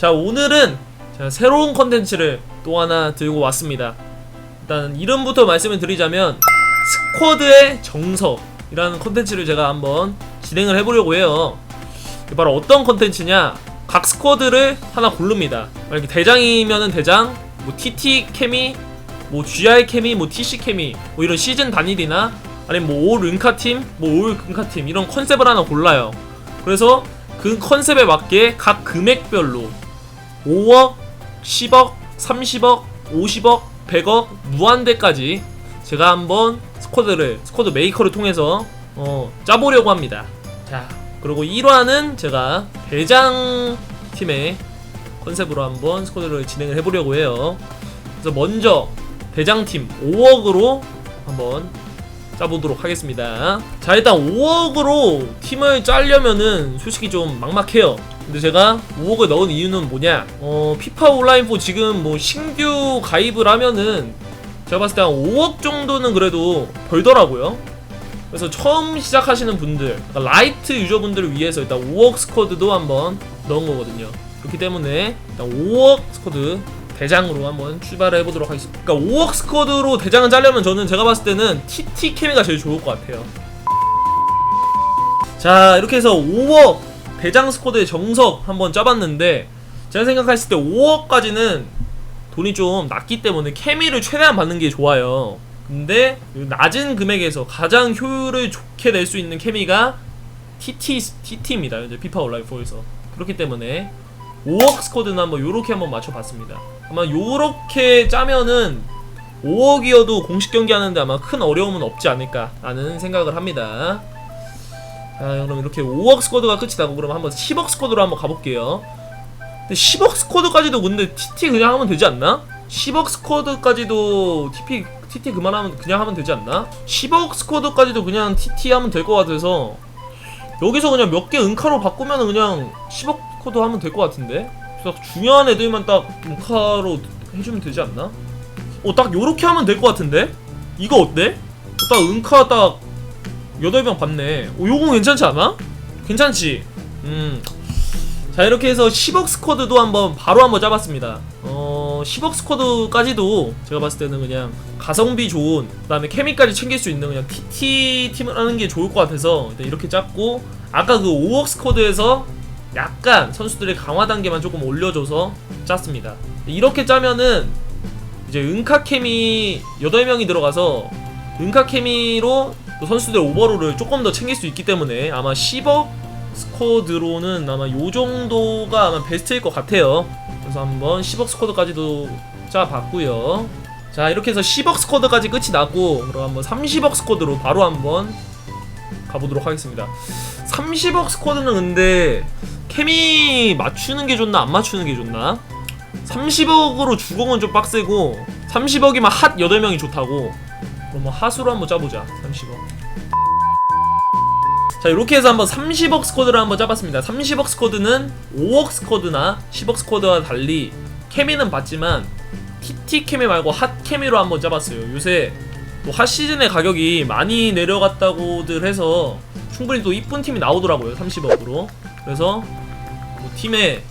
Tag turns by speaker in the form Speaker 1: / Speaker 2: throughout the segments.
Speaker 1: 자 오늘은 제가 새로운 컨텐츠를 또 하나 들고 왔습니다. 일단 이름부터 말씀을 드리자면 스쿼드의 정석이라는 컨텐츠를 제가 한번 진행을 해보려고 해요. 바로 어떤 컨텐츠냐? 각 스쿼드를 하나 고릅니다. 만약에 대장이면은 대장 뭐 TT 케미 뭐 GR 케미 뭐 TC 케미 뭐 이런 시즌 단일이나 아니면 뭐올 은카 팀, 뭐올 금카 팀 이런 컨셉을 하나 골라요. 그래서 그 컨셉에 맞게 각 금액별로 5억, 10억, 30억, 50억, 100억 무한대까지 제가 한번 스쿼드를 스쿼드 메이커를 통해서 어, 짜보려고 합니다. 자, 그리고 1화는 제가 대장 팀의 컨셉으로 한번 스쿼드를 진행을 해보려고 해요. 그래서 먼저 대장팀 5억으로 한번 짜보도록 하겠습니다. 자 일단 5억으로 팀을 짜려면은 솔직히 좀 막막해요. 근데 제가 5억을 넣은 이유는 뭐냐? 어 피파 온라인 4 지금 뭐 신규 가입을 하면은 제가 봤을 때 한 5억 정도는 그래도 벌더라고요. 그래서 처음 시작하시는 분들, 그러니까 라이트 유저분들을 위해서 일단 5억 스쿼드도 한번 넣은 거거든요. 그렇기 때문에 일단 5억 스쿼드 대장으로 한번 출발을 해보도록 하겠습니다. 그러니까 5억 스쿼드로 대장을 짜려면 저는 제가 봤을 때는 TT 케미가 제일 좋을 것 같아요. 자 이렇게 해서 5억 대장 스쿼드의 정석 한번 짜봤는데 제가 생각했을 때 5억까지는 돈이 좀 낮기 때문에 케미를 최대한 받는 게 좋아요. 근데 이 낮은 금액에서 가장 효율을 좋게 낼 수 있는 케미가 TT TT입니다. 이제 피파 온라인 4에서 그렇기 때문에 5억 스쿼드는 한번 요렇게 한번 맞춰봤습니다. 아마 요렇게 짜면은 5억이어도 공식 경기 하는데 아마 큰 어려움은 없지 않을까라는 생각을 합니다. 자, 그럼 이렇게 5억 스쿼드가 끝이 나고 그럼 한번 10억 스쿼드로 한번 가볼게요. 근데 10억 스쿼드까지도 근데 TT 그냥 하면 되지 않나? 10억 스쿼드까지도 TP TT 그만하면 그냥 하면 되지 않나? 10억 스쿼드까지도 그냥 TT 하면 될 것 같아서 여기서 그냥 몇 개 은카로 바꾸면 그냥 10억 스쿼드 하면 될 것 같은데? 딱 중요한 애들만 딱 은카로 해주면 되지 않나? 어, 딱 요렇게 하면 될 것 같은데? 이거 어때? 어, 딱 은카 딱 8명 받네. 어, 요거 괜찮지 않아? 괜찮지? 음. 자, 이렇게 해서 10억 스쿼드도 한번 바로 한번 잡았습니다. 어, 10억 스쿼드까지도 제가 봤을 때는 그냥 가성비 좋은, 그 다음에 케미까지 챙길 수 있는 그냥 TT 팀을 하는 게 좋을 것 같아서 일단 이렇게 짰고, 아까 그 5억 스쿼드에서 약간 선수들의 강화 단계만 조금 올려줘서 짰습니다. 이렇게 짜면은 이제 은카 케미 8명이 들어가서 은카 케미로 또 선수들 오버롤을 조금 더 챙길 수 있기 때문에 아마 10억 스쿼드로는 아마 요 정도가 아마 베스트일 것 같아요. 그래서 한번 10억 스쿼드까지도 짜봤고요. 자 이렇게 해서 10억 스쿼드까지 끝이 나고 그럼 한번 30억 스쿼드로 바로 한번 가보도록 하겠습니다. 30억 스쿼드는 근데 케미 맞추는 게 좋나 안 맞추는 게 좋나? 30억으로 주공은 좀 빡세고 30억이면 핫 8명이 좋다고 그럼 뭐 핫으로 한번 짜보자 30억. 자 이렇게 해서 한번 30억 스쿼드를 한번 짜봤습니다. 30억 스쿼드는 5억 스쿼드나 10억 스쿼드와 달리 케미는 받지만 TT 케미 말고 핫 케미로 한번 짜봤어요. 요새 또핫 시즌의 가격이 많이 내려갔다고들 해서 충분히 또 이쁜 팀이 나오더라고요 30억으로. 그래서 뭐 팀의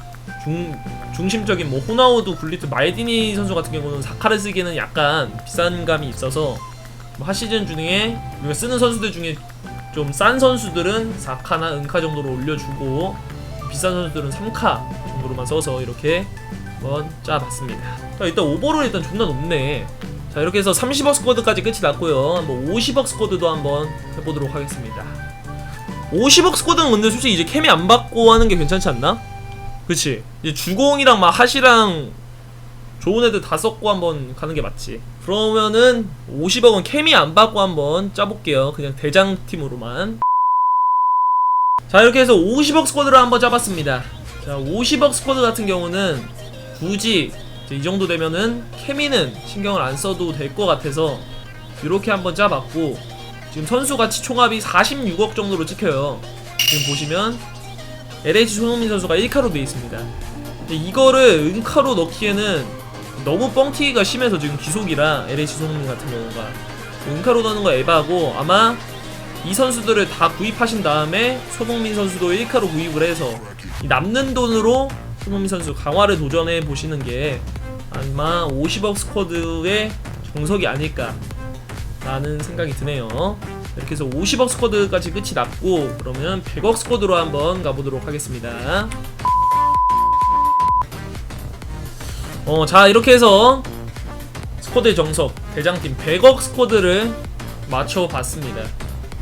Speaker 1: 중, 중심적인 뭐 호나우두 굴리트 말디니 선수 같은 경우는 사카를 쓰기에는 약간 비싼 감이 있어서 뭐핫 시즌 중에 우리가 쓰는 선수들 중에 좀 싼 선수들은 4카나 은카 정도로 올려주고 비싼 선수들은 3카 정도로만 써서 이렇게 한번 짜봤습니다. 자, 일단 오버롤 일단 존나 높네. 자 이렇게 해서 30억 스쿼드까지 끝이 났고요. 한번 50억 스쿼드도 한번 해보도록 하겠습니다. 50억 스쿼드는 근데 솔직히 이제 케미 안 받고 하는 게 괜찮지 않나? 그치 이제 주공이랑 막 핫이랑 좋은 애들 다 섞고 한번 가는 게 맞지 그러면은 50억은 케미 안 받고 한번 짜볼게요. 그냥 대장팀으로만. 자 이렇게 해서 50억 스쿼드를 한번 짜봤습니다. 자 50억 스쿼드 같은 경우는 굳이 이 정도 되면은 케미는 신경을 안 써도 될 것 같아서 이렇게 한번 짜봤고 지금 선수 가치 총합이 46억 정도로 찍혀요. 지금 보시면 LH 손흥민 선수가 1카로 돼 있습니다. 이거를 은카로 넣기에는 너무 뻥튀기가 심해서 지금 기속이라 LH 손흥민 같은 경우가 은카로 넣는 거 에바고 아마 이 선수들을 다 구입하신 다음에 손흥민 선수도 1카로 구입을 해서 이 남는 돈으로 손흥민 선수 강화를 도전해 보시는 게 아마 50억 스쿼드의 정석이 아닐까 라는 생각이 드네요. 이렇게 해서 50억 스쿼드까지 끝이 났고 그러면 100억 스쿼드로 한번 가보도록 하겠습니다. 어, 자 이렇게 해서 스쿼드의 정석 대장팀 100억 스쿼드를 맞춰봤습니다.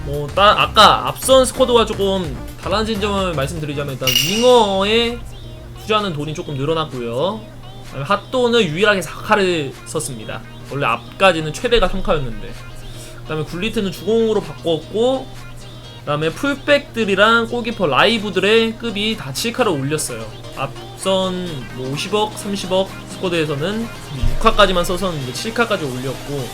Speaker 1: 뭐, 따, 아까 앞선 스쿼드와 조금 달라진 점을 말씀드리자면 일단 윙어에 투자하는 돈이 조금 늘어났고요. 핫돈을 유일하게 4카를 썼습니다. 원래 앞까지는 최대가 3카였는데. 그 다음에 굴리트는 주공으로 바꿨고 그 다음에 풀백들이랑 골키퍼 라이브들의 급이 다 7카를 올렸어요. 앞선 뭐 50억, 30억 스쿼드에서는 6카까지만 써서는 7카까지 올렸고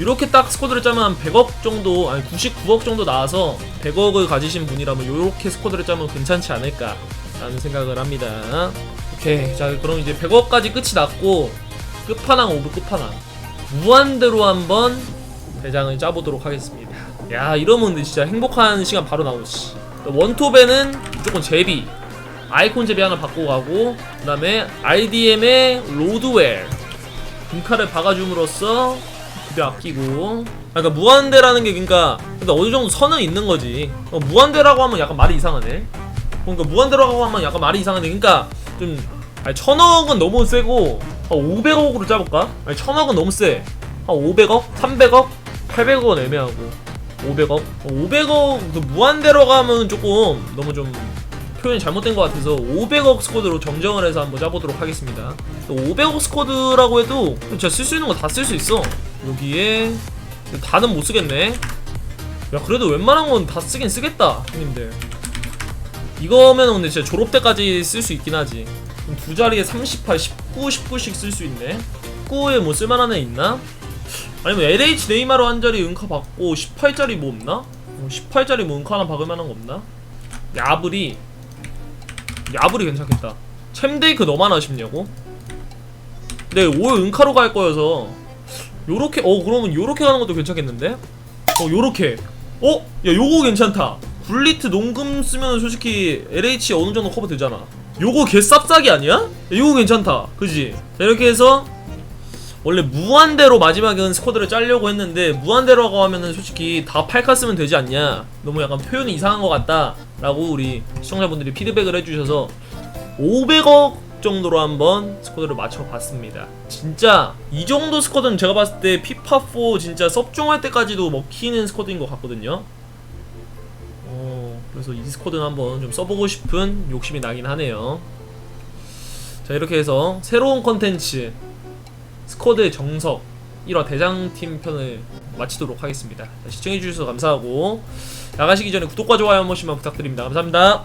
Speaker 1: 이렇게 딱 스쿼드를 짜면 한 100억 정도, 아니 99억 정도 나와서 100억을 가지신 분이라면 이렇게 스쿼드를 짜면 괜찮지 않을까라는 생각을 합니다. 오케이, 자 그럼 이제 100억까지 끝이 났고 끝판왕 오브 끝판왕 무한대로 한번 대장을 짜보도록 하겠습니다. 야 이러면 진짜 행복한 시간 바로 나오지. 원톱에는 무조건 제비 아이콘 제비 하나 바꾸고 가고 그 다음에 RDM의 로드웰 금카를 박아줌으로써 급여 아끼고 그러니까 무한대라는 게 그러니까 근데 어느 정도 선은 있는 거지 어, 무한대라고 하면 약간 말이 이상하네 그러니까 무한대라고 하면 약간 말이 이상한데 그러니까 좀 아니 천억은 너무 세고 한 500억으로 짜볼까? 아니 천억은 너무 세 한 500억? 300억? 800억은 애매하고 500억? 500억 그 무한대로 가면 조금 너무 좀 표현이 잘못된 것 같아서 500억 스쿼드로 정정을 해서 한번 짜보도록 하겠습니다. 500억 스쿼드라고 해도 진짜 쓸수 있는 거 다 쓸 수 있어. 여기에 다는 못 쓰겠네. 야 그래도 웬만한 건 다 쓰긴 쓰겠다 형님들. 이거면 근데 진짜 졸업 때까지 쓸 수 있긴 하지. 두 자리에 38, 19, 19씩 쓸 수 있네. 19에 뭐 쓸만한 애 있나? 아니면 LH 네이마르 한 자리 은카 받고 18짜리 뭐 없나? 18짜리 뭐 은카 하나 박을 만한 거 없나? 야블이 야블이 괜찮겠다. 챔데이크 너만 아쉽냐고? 네, 올 은카로 갈 거여서 요렇게 어 그러면 요렇게 가는 것도 괜찮겠는데? 어 요렇게 어? 야 요거 괜찮다. 굴리트 농금 쓰면 솔직히 LH 어느 정도 커버 되잖아. 요거 개 쌉싸기 아니야? 야, 요거 괜찮다. 그지? 자, 이렇게 해서 원래 무한대로 마지막엔 스쿼드를 짜려고 했는데 무한대로라고 하면은 솔직히 다 8카 쓰면 되지 않냐? 너무 약간 표현이 이상한 것 같다 라고 우리 시청자분들이 피드백을 해주셔서 500억 정도로 한번 스쿼드를 맞춰봤습니다. 진짜 이 정도 스쿼드는 제가 봤을 때 피파4 진짜 섭종할 때까지도 먹히는 스쿼드인 것 같거든요. 어, 그래서 이 스쿼드는 한번 좀 써보고 싶은 욕심이 나긴 하네요. 자 이렇게 해서 새로운 컨텐츠 스쿼드의 정석 1화 대장팀 편을 마치도록 하겠습니다. 시청해주셔서 감사하고 나가시기 전에 구독과 좋아요 한 번씩만 부탁드립니다. 감사합니다.